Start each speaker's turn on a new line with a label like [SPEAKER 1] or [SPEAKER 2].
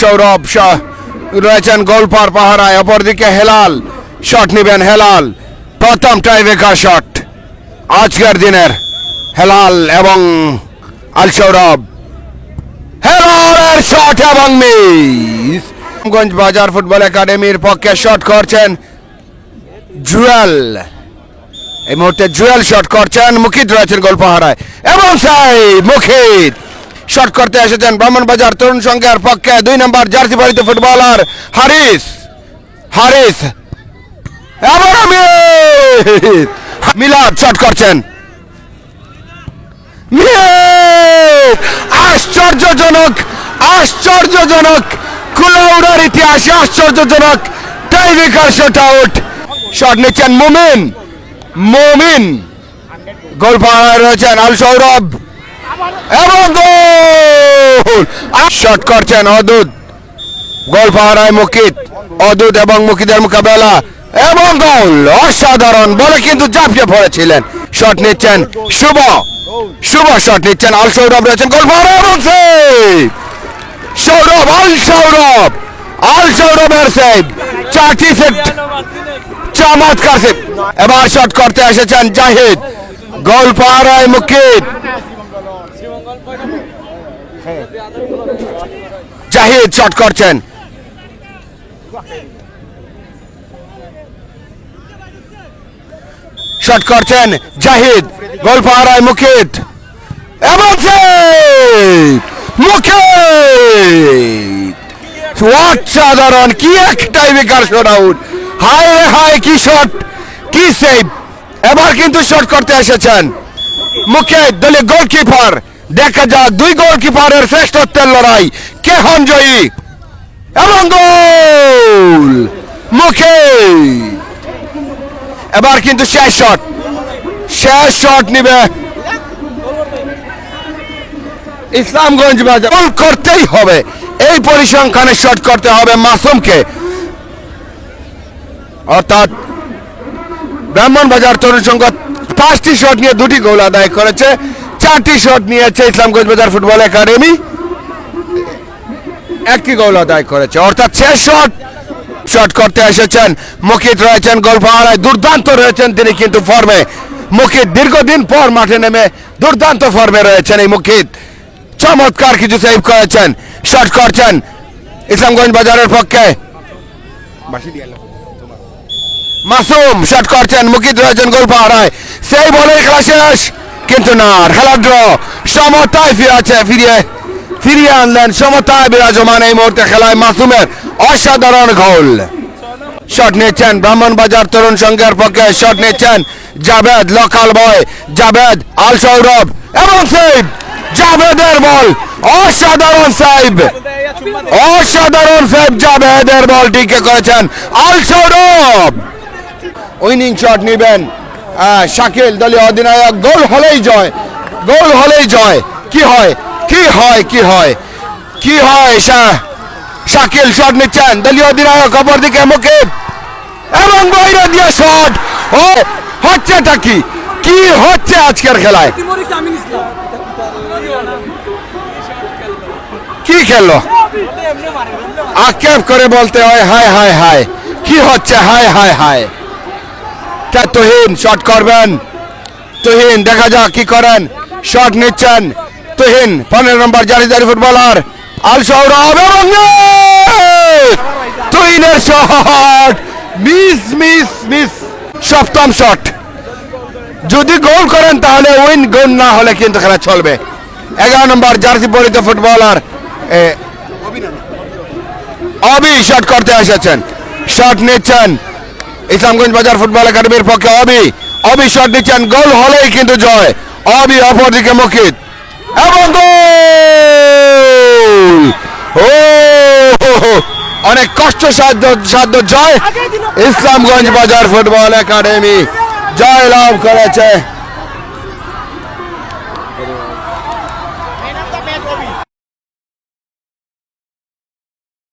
[SPEAKER 1] সৌরভ রয়েছেন গোলপার পাহারায়, অপরদিকে হেলাল। শট নেবেন হেলাল। প্রথম টাইব্রেকার শট আজকের দিনের হেলাল এবং আল সৌরভ। হেলালের শট এবং মিস গঞ্জ বাজার ফুটবল একাডেমির পক্ষে শট করছেন জুয়েল। এই মুহূর্তে জুয়েল শট করছেন মুখিত রয়েছেন গোলপাহারায়। এবং সেই মুখিত শট করতে এসেছেন ব্রাহ্মণবাজার তরুণ সংঘের পক্ষে দুই নম্বর জার্সি পরিত ফুটবলার হারিস হারিস! মিলাদ শট করছেন! আশ্চর্যজনক আশ্চর্যজনক, কুলাউড়ার ইতিহাসে আশ্চর্যজনক টাইব্রেকার শট আউট শট নিচ্ছেন মুমিন মুমিন গোল পাহারায় রয়েছেন আল সৌরভ এবং গোল! শট করছেন অদূত। গোল পাহারায় মুকিত। অদূত এবং মুকিতের মোকাবেলা। এবং গোল! অসাধারণ বলে কিন্তু চাপিয়ে পড়েছিলেন। শট নিচ্ছেন শুভ। শুভ শট নিচ্ছেন আল সৌরভ রয়েছেন গোল পাহারায় এবং! সৌরভ, আল সৌরভ! আল সৌরভের সেভ চারটি সেট চমৎকার সেভ এবার শট করতে এসেছেন জাহিদ। গোল পাহারায় মুকিত। জাহিদ শট করছেন। শট করছেন জাহিদ গোল পাহারায় মুকিত। এবং কি একটাই বেকার শট আউট হায় রে হায়, কি শট কি সেভ এবার কিন্তু শট করতে এসেছেন। মুখে দলীয় গোলকিপার দেখা যাক, দুই গোলকিপারের শ্রেষ্ঠত্বের লড়াই। কে হন জয়ী? এবং গোল মুখে এবার কিন্তু শেষ শট শেষ শট নিবে ইসলামগঞ্জ বাজার। গোল করতেই হবে। এই পরিসংখ্যানে শট করতে হবে মাসুমকে। অর্থাৎ ব্রাহ্মণ বাজার তরুণ সংঘ পাঁচটি শট নিয়ে দুটি গোল আদায় করেছে। চারটি শট নিয়েছে ইসলামগঞ্জ বাজার ফুটবল একাডেমি। একটি গোল আদায় করেছে, অর্থাৎ শেষ শট শট করতে এসেছেন মুকিত রয়েছেন গোল পাহারায় দুর্দান্ত রয়েছেন তিনি কিন্তু ফর্মে। মুকিত দীর্ঘদিন পর মাঠে নেমে দুর্দান্ত ফর্মে রয়েছেন এই মুকিত। চমৎকার কিছু সেভ করেছেন শট করছেন ইসলামগঞ্জ বাজারের পক্ষে। মাসুম শট করছেন মুকিত রয়েছেন গোল পাহারায় সেই বলে খেলা শেষ। কিন্তু না খেলা ড্র সমতায় ফিরে আছে, ফিরিয়ে ফিরিয়ে আনলেন সমতায় বিরাজমান এই মুহূর্তে খেলায় মাসুমের অসাধারণ গোল। শট নিচ্ছেন ব্রাহ্মণ বাজার তরুণ সংঘের পক্ষে শট নিচ্ছেন জাভেদ লোকাল বয় জাভেদ, আল সৌরভ, এবং সেভ জাভেদের বল, অসাধারণ সেভ অসাধারণ সেভ জাভেদের বলটিকে করেছেন আল সৌরভ। উইনিং শট নেবেন শাকিল, দলীয় অধিনায়ক, গোল হলেই জয়। গোল হলেই জয়। কি হয়? কি হয়? কি হয়? কি হয়? শাকিল শট নিচ্ছেন। দলীয় অধিনায়ক অপরদিকে মুকিব এবং বাইরে দিয়ে শট ও, হচ্ছেটা কি? কি হচ্ছে আজকের খেলায়. কি খেললো? আক্ষেপ করে বলতে হয়, হায় হায় হায়। কি হচ্ছে? হায় হায় হায়। তা তুহিন শট করবেন। তোহিন, দেখা যাক কি করেন। শট নিচ্ছেন। তোহিন, পনেরো নম্বর জারিদারি ফুটবলার। আল সৌরভ এবং! তুহিনের শট মিস মিস মিস! সপ্তম শট যদি গোল করেন তাহলে উইন গোল না হলে কিন্তু খেলা চলবে। এগারো নম্বর জার্সি পরিত ফুটবলার অবি শট করতে এসেছেন। শট নিচ্ছেন। ইসলামগঞ্জ বাজার ফুটবল একাডেমির পক্ষে অবি অবি শট নিচ্ছেন গোল হলেই কিন্তু জয়। অবি অপরদিকে মুখিত। এবং গোল! ও! অনেক কষ্ট, সাধ্য সাধ্য জয়। ইসলামগঞ্জ বাজার ফুটবল একাডেমি জয় লাভ করেছে।